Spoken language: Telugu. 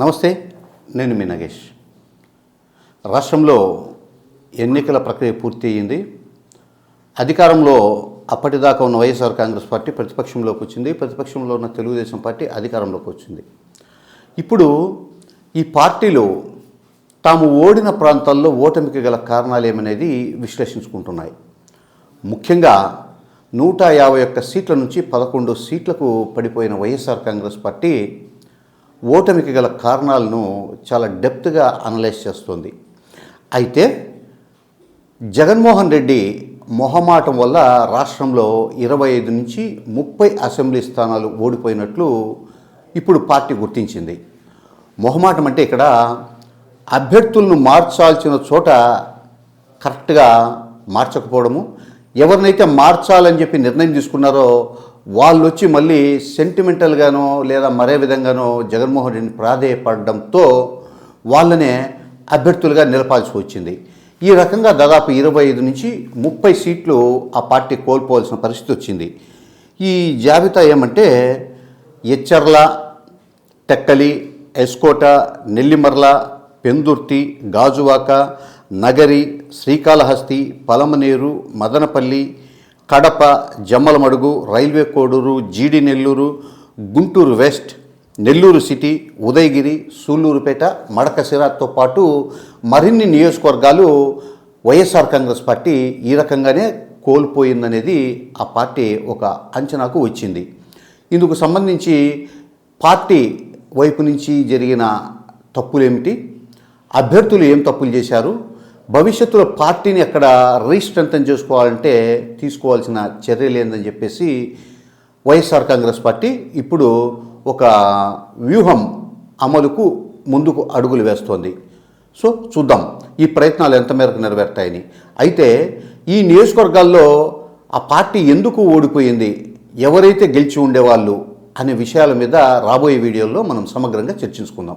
నమస్తే నేను మీ నగేష్. రాష్ట్రంలో ఎన్నికల ప్రక్రియ పూర్తి అయ్యింది. అధికారంలో అప్పటిదాకా ఉన్న వైఎస్ఆర్ కాంగ్రెస్ పార్టీ ప్రతిపక్షంలోకి వచ్చింది. ప్రతిపక్షంలో ఉన్న తెలుగుదేశం పార్టీ అధికారంలోకి వచ్చింది. ఇప్పుడు ఈ పార్టీలు తాము ఓడిన ప్రాంతాల్లో ఓటమికి గల కారణాలు ఏమనేది విశ్లేషించుకుంటున్నాయి. ముఖ్యంగా నూట యాభై ఒక్క సీట్ల నుంచి పదకొండు సీట్లకు పడిపోయిన వైఎస్ఆర్ కాంగ్రెస్ పార్టీ ఓటమికి గల కారణాలను చాలా డెప్త్గా అనలైజ్ చేస్తుంది. అయితే జగన్మోహన్ రెడ్డి మొహమాటం వల్ల రాష్ట్రంలో ఇరవై ఐదు నుంచి ముప్పై అసెంబ్లీ స్థానాలు ఓడిపోయినట్లు ఇప్పుడు పార్టీ గుర్తించింది. మొహమాటం అంటే ఇక్కడ అభ్యర్థులను మార్చాల్సిన చోట కరెక్ట్గా మార్చకపోవడము ఎవరినైతే మార్చాలని చెప్పి నిర్ణయం తీసుకున్నారో వాళ్ళు వచ్చి మళ్ళీ సెంటిమెంటల్గానో లేదా మరే విధంగానో జగన్మోహన్ రెడ్డిని ప్రాధేయపడడంతో వాళ్ళనే అభ్యర్థులుగా నిలపాల్సి వచ్చింది. ఈ రకంగా దాదాపు ఇరవై ఐదు నుంచి ముప్పై సీట్లు ఆ పార్టీ కోల్పోవాల్సిన పరిస్థితి వచ్చింది. ఈ జాబితా ఏమంటే Etcherla Tekkali S Kota Nellimarla Pendurthi Gajuwaka Nagari Srikalahasti Palamaner Madanapalle Kadapa Jammalamadugu railway Koduru GD Nellore Guntur west Nellore city Udayagiri Sullurpeta మడకశిరాతో పాటు మరిన్ని నియోజకవర్గాలు వైఎస్ఆర్ కాంగ్రెస్ పార్టీ ఈ రకంగానే కోల్పోయిందనేది ఆ పార్టీ ఒక అంచనాకు వచ్చింది. ఇందుకు సంబంధించి పార్టీ వైపు నుంచి జరిగిన తప్పులేమిటి? అభ్యర్థులు ఏం తప్పులు చేశారు? భవిష్యత్తులో పార్టీని అక్కడ రీస్ట్రెంథన్ చేసుకోవాలంటే తీసుకోవాల్సిన చర్యలు ఏందని చెప్పేసి వైఎస్ఆర్ కాంగ్రెస్ పార్టీ ఇప్పుడు ఒక వ్యూహం అమలుకు ముందుకు అడుగులు వేస్తోంది. సో చూద్దాం. ఈ ప్రయత్నాలు ఎంత మేరకు నెరవేరుతాయని. అయితే ఈ నియోజకవర్గాల్లో ఆ పార్టీ ఎందుకు ఓడిపోయింది? ఎవరైతే గెలిచి ఉండేవాళ్ళు అనే విషయాల మీద రాబోయే వీడియోలో మనం సమగ్రంగా చర్చించుకుందాం.